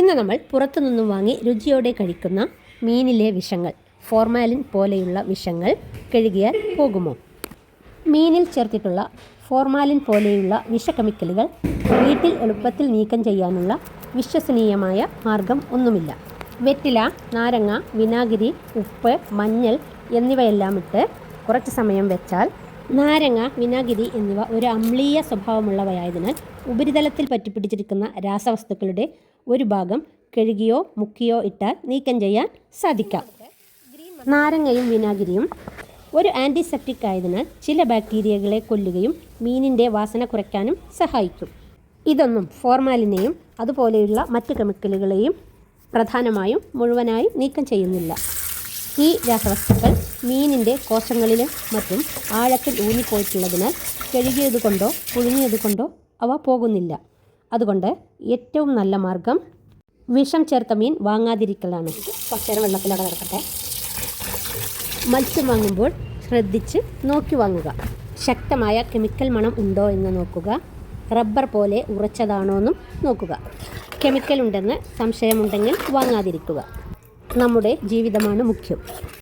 ഇന്ന് നമ്മൾ പുറത്തുനിന്നും വാങ്ങി രുചിയോടെ കഴിക്കുന്ന മീനിലെ വിഷങ്ങൾ ഫോർമാലിൻ പോലെയുള്ള വിഷങ്ങൾ കഴുകിയാൽ പോകുമോ? മീനിൽ ചേർത്തിട്ടുള്ള ഫോർമാലിൻ പോലെയുള്ള വിഷകെമിക്കലുകൾ വീട്ടിൽ എളുപ്പത്തിൽ നീക്കം ചെയ്യാനുള്ള വിശ്വസനീയമായ മാർഗം ഒന്നുമില്ല. വെറ്റില നാരങ്ങ വിനാഗിരി ഉപ്പ് മഞ്ഞൾ എന്നിവയെല്ലാം ഇട്ട് കുറച്ച് സമയം വെച്ചാൽ നാരങ്ങ വിനാഗിരി എന്നിവ ഒരു അമ്ലീയ സ്വഭാവമുള്ളവയായതിനാൽ ഉപരിതലത്തിൽ പറ്റിപ്പിടിച്ചിരിക്കുന്ന രാസവസ്തുക്കളുടെ ഒരു ഭാഗം കഴുകിയോ മുക്കിയോ ഇട്ടാൽ നീക്കം ചെയ്യാൻ സാധിക്കാം. നാരങ്ങയും വിനാഗിരിയും ഒരു ആന്റിസെപ്റ്റിക് ആയതിനാൽ ചില ബാക്ടീരിയകളെ കൊല്ലുകയും മീനിന്റെ വാസന കുറയ്ക്കാനും സഹായിക്കും. ഇതൊന്നും ഫോർമാലിനെയും അതുപോലെയുള്ള മറ്റ് കെമിക്കലുകളെയും പ്രധാനമായും മുഴുവനായി നീക്കം ചെയ്യുന്നില്ല. ഈ രാസവസ്തുക്കൾ മീനിന്റെ കോശങ്ങളിലും മറ്റും ആഴത്തിൽ ഊന്നിപ്പോയിട്ടുള്ളതിനാൽ കഴുകിയത് കൊണ്ടോ പുഴുങ്ങിയത് കൊണ്ടോ അവ പോകുന്നില്ല. അതുകൊണ്ട് ഏറ്റവും നല്ല മാർഗം വിഷം ചേർത്ത മീൻ വാങ്ങാതിരിക്കലാണ്. കുറച്ചേരം വെള്ളത്തിലൊക്കെ നടക്കട്ടെ. മത്സ്യം വാങ്ങുമ്പോൾ ശ്രദ്ധിച്ച് നോക്കി വാങ്ങുക. ശക്തമായ കെമിക്കൽ മണം ഉണ്ടോ എന്ന് നോക്കുക. റബ്ബർ പോലെ ഉറച്ചതാണോ എന്നും നോക്കുക. കെമിക്കൽ ഉണ്ടെന്ന് സംശയമുണ്ടെങ്കിൽ വാങ്ങാതിരിക്കുക. നമ്മുടെ ജീവിതമാണ് മുഖ്യം.